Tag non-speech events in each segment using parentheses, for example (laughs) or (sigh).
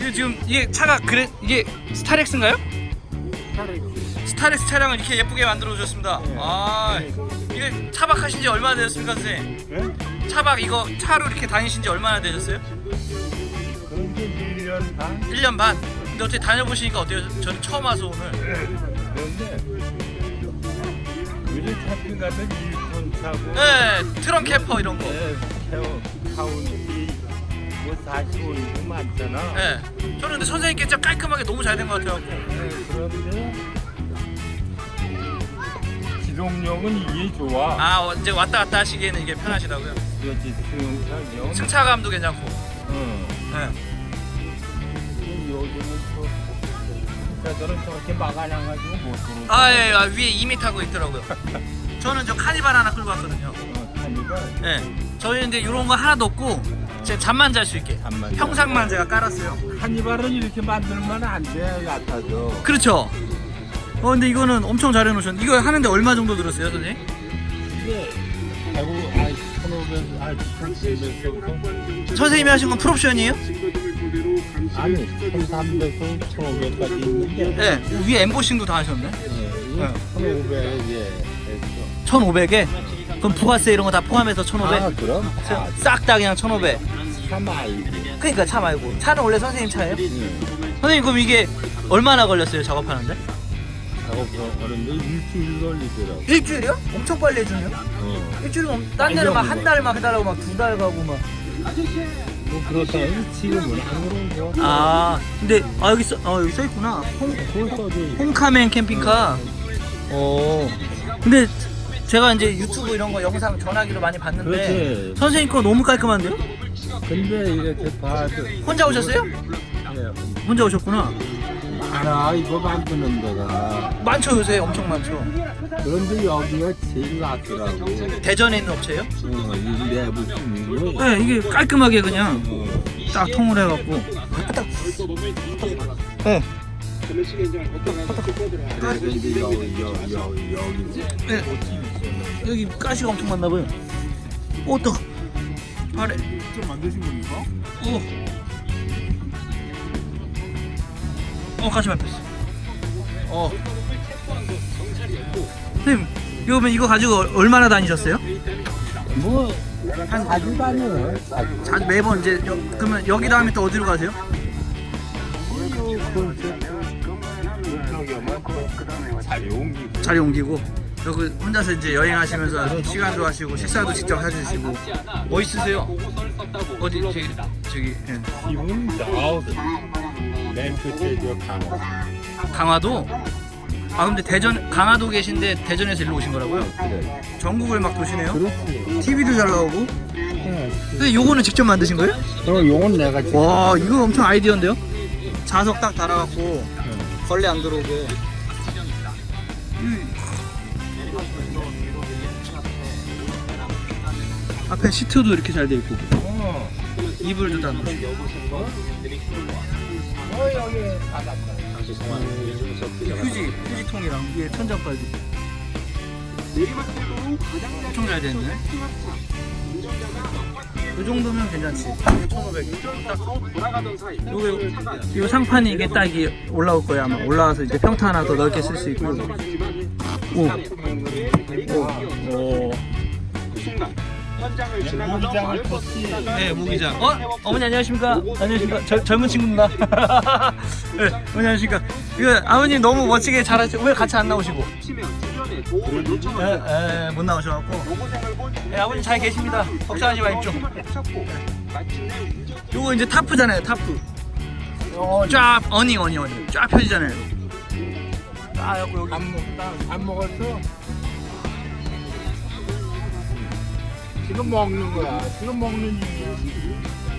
이게 지금 이게 차가 그래 이게 스타렉스인가요? 스타렉스 차량을 이렇게 예쁘게 만들어 주셨습니다. 네. 아 이게 차박하신 지 얼마나 되셨습니까, 선생님? 네? 차박 이거 차로 이렇게 다니신 지 얼마나 되셨어요? 그런 게 1년 반? 1년 반. 근데 어떻게 다녀보시니까 어때요? 저는 처음 와서 오늘. 그런데 요즘 캠핑 가면 1톤 차고 네, 트렁 캠퍼 이런 거. 네, 태워 45인 많잖아 네. 저는 근데 선생님께 진짜 깔끔하게 너무 잘 된 것 같아요. 네, 그런데 기동력은 이게 좋아 아, 어, 이제 왔다 갔다 하시기에는 이게 편하시다고요? 그렇지 승용차용 승차감도 괜찮고. 응. 네. 요즘은 또 차들은 저렇게 막아놔가지고 못 들어 아, 예, 아, 위에 2m 타고 있더라고요. 저는 저 카니발 하나 끌고 왔거든요. 어, 카니발 네. 저희 근데 이런 거 하나도 없고 제 잠만 잘 수 있게 잠만 평상만 제가 깔았어요. 카니발은 이렇게 만들면 안돼 같아서 그렇죠. 어 근데 이거는 엄청 잘 해놓으셨는데 이거 하는데 얼마 정도 들었어요, 선생님? 이게 아이고 아 1500, 아 1700부터 선생님이 하신 건 풀옵션이에요? 아니 1300에서 1500까지 있는데 네. 위에 엠보싱도 다 하셨네. 네, 이거 1500에 했어 1,500에 그럼 부가세 이런 거 다 포함해서 1,500. 아 그럼 다 싹 다 그냥 1,500. 참아이고 그러니까 차 말고 차는 원래 선생님 차예요? 네. 선생님 그럼 이게 얼마나 걸렸어요 작업하는데? 작업하는데 일주일 걸리더라고 일주일이요? 엄청 빨리 해주네요. 어. 일주일이면 딴 데는 막 한 달 막 해달라고 막 두 달 가고 막. 뭐 그렇다고 지금은 안 그런 거 아 근데 아 여기 써, 아 여기 써 있구나. 써줘 홈카멘 캠핑카. 어. 근데 제가 이제 유튜브 이런 거 영상 전화기로 많이 봤는데 그렇지 선생님 거 너무 깔끔한데요? 근데 이렇게 봐도 혼자 오셨어요? 예, 혼자 오셨구나. 알아 이거 만드는 데가 많죠 요새 엄청 많죠. 그런데 여기가 제일 낫더라고 대전에 있는 업체예요? 어, 이 내부 분위기 네 이게 깔끔하게 그냥 어, 딱 통을 해갖고. 딱. 네. 이제 여기 여기 여기 여기 네. 여기 가시가 엄청 많나 봐요. 오 또. 아래. 좀 만드신 겁니까? 오. 어 가시 밟혔어. 어. 선생님 이거 그러면 이거 가지고 얼마나 다니셨어요? 뭐 한 4주 다녀요 자, 매번 이제 여, 그러면 여기 다음에 또 어디로 가세요? 자리 옮기고 자리 옮기고 여기 혼자서 이제 여행하시면서 시간도 하시고 식사도 직접 해주시고 멋있으세요? 어디 저기 저기 예. 맨 끝에 강화도 아 근데 대전 강화도 계신데 대전에서 일로 오신 거라고요? 그래 전국을 막 도시네요. 그렇지 TV도 잘 나오고. 근데 요거는 직접 만드신 거예요? 그럼 요건 내가 지금 와 이거 엄청 아이디어인데요? 자석 딱 달아갖고 벌레 안 들어오게. 음. 앞에 시트도 이렇게 잘 돼 있고 어, 이불도 다어 바닷가 휴지 휴지통이랑 위에 천장까지 엄청 잘 됐네 이 정도면 괜찮지 1,500딱 요거 요 상판이 이게 딱 이게 올라올 거야 아마 올라와서 이제 평타 하나 더 넓게 쓸 수 있고 오. 오. 오. 쳤지 네, 무기장. 어? 어머니 안녕하십니까? 안녕하십니까? 절, 젊은 친구입니다. (laughs) 네, 어머니 안녕하십니까? 이거 아버님 너무 멋지게 잘하시고 왜 같이 안 나오시고? 예, 예, 못 나오셔갖고. 예, 아버님 잘 계십니다. 걱정하지 마십시오. 요거 이제 타프잖아요, 타프. 요거 쫙 어닝 어닝 어닝 쫙 펴지잖아요. 딱 해갖고 여기 밥 먹다 밥 먹었어 지금 먹는 거야 지금 먹는 중이야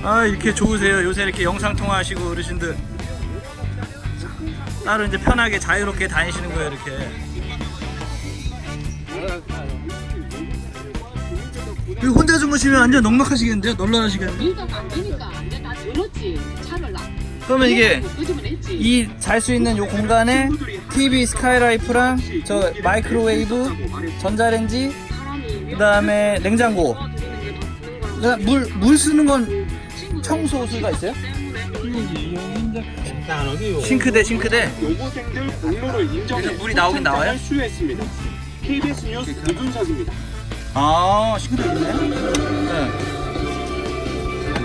아 이렇게 좋으세요 요새 이렇게 영상 통화하시고 어르신들 따로 이제 편하게 자유롭게 다니시는 거예요 이렇게 혼자 주무시면 완전 넉넉하시겠는데요? 널널하시겠는데? 일단 안 되니까 다 들었지 차를 놔. 그러면 이게 요즘은 했지. 이잘 수 있는 요 공간에 TV 스카이라이프랑 저 마이크로웨이브 전자레인지 사람이 그 다음에 냉장고 거랑 그다음 물, 물 쓰는 건 청소 수가 있어요? 때문에 간단하게 싱크대 싱크대 여고생들 공로를 인정해 물이 나오긴 나와요? 수여했습니다. KBS 뉴스 이준석입니다. 아 싱크대 있네 네.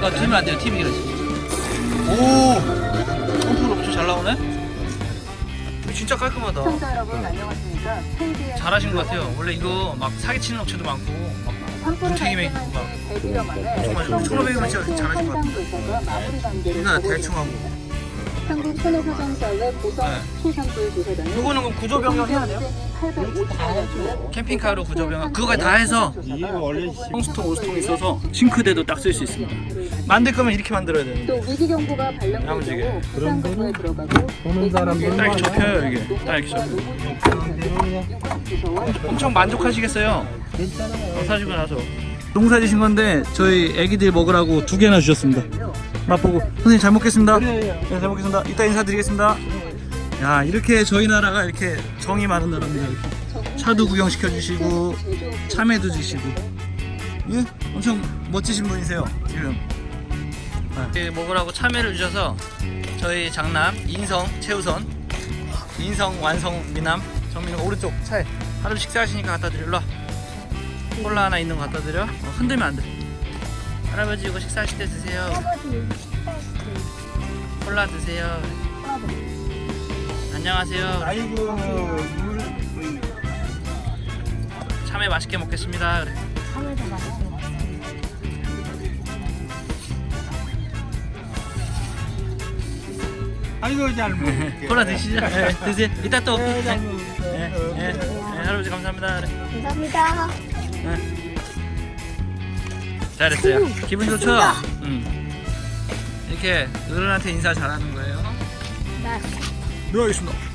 아 틀면 안 돼요 TV 그러지 오 펌프로 엄청 잘 나오네 진짜 깔끔하다 시청자 여러분 안녕하십니까? KBS 잘하신 것 같아요 원래 이거 막 사기치는 업체도 많고 막 무책임해 막지 100일여 만에 정말 천오백이면 진짜 잘하신 것 같아요. 누나 대충 하고. 한국 고성 네. 소산부의 조사단은 요거는 그럼 구조 변경 해야 돼요? 850여 캠핑카로 구조 변경 그거까지 다 해서 이게 원래 홍수통 오수통이 있어서 싱크대도 딱 쓸 수 있습니다. 만들 거면 이렇게 만들어야 돼요 또 위기 경보가. 경우 부산 근무에 들어가고 보는 사람들은 딱 이렇게 접혀요 이게 딱 이렇게 접혀요 엄청 만족하시겠어요? 괜찮아요. 어, 사시고 나서. 농사 지신 건데 저희 애기들 먹으라고 두 개나 주셨습니다 맛보고. 선생님 잘 먹겠습니다. 네, 잘 먹겠습니다. 이따 인사드리겠습니다. 야 이렇게 저희 나라가 이렇게 정이 많은 나라입니다. 이렇게. 차도 구경 시켜 주시고 참외도 주시고. 예? 엄청 멋지신 분이세요 지금. 네. 먹으라고 참외를 주셔서 저희 장남 인성 최우선 인성 완성 미남 정민이 오른쪽 차에 하루 식사하시니까 갖다 드려 일로 콜라 하나 있는 거 갖다 드려. 어, 흔들면 안돼 할아버지 이거 식사하실 때 드세요. 콜라 드세요. 안녕하세요. 아이고 물 참외 맛있게 먹겠습니다. 그래. 아이고 잘 먹을게. 콜라 드시죠. 네, 드세요. 이따 또. 네, 잘 네. 네, 네, 네, 할아버지 감사합니다. 그래. 감사합니다. 잘했어요. 기분 좋죠? 응. 이렇게 어른한테 인사 잘하는 거예요. 네. 들어가겠습니다.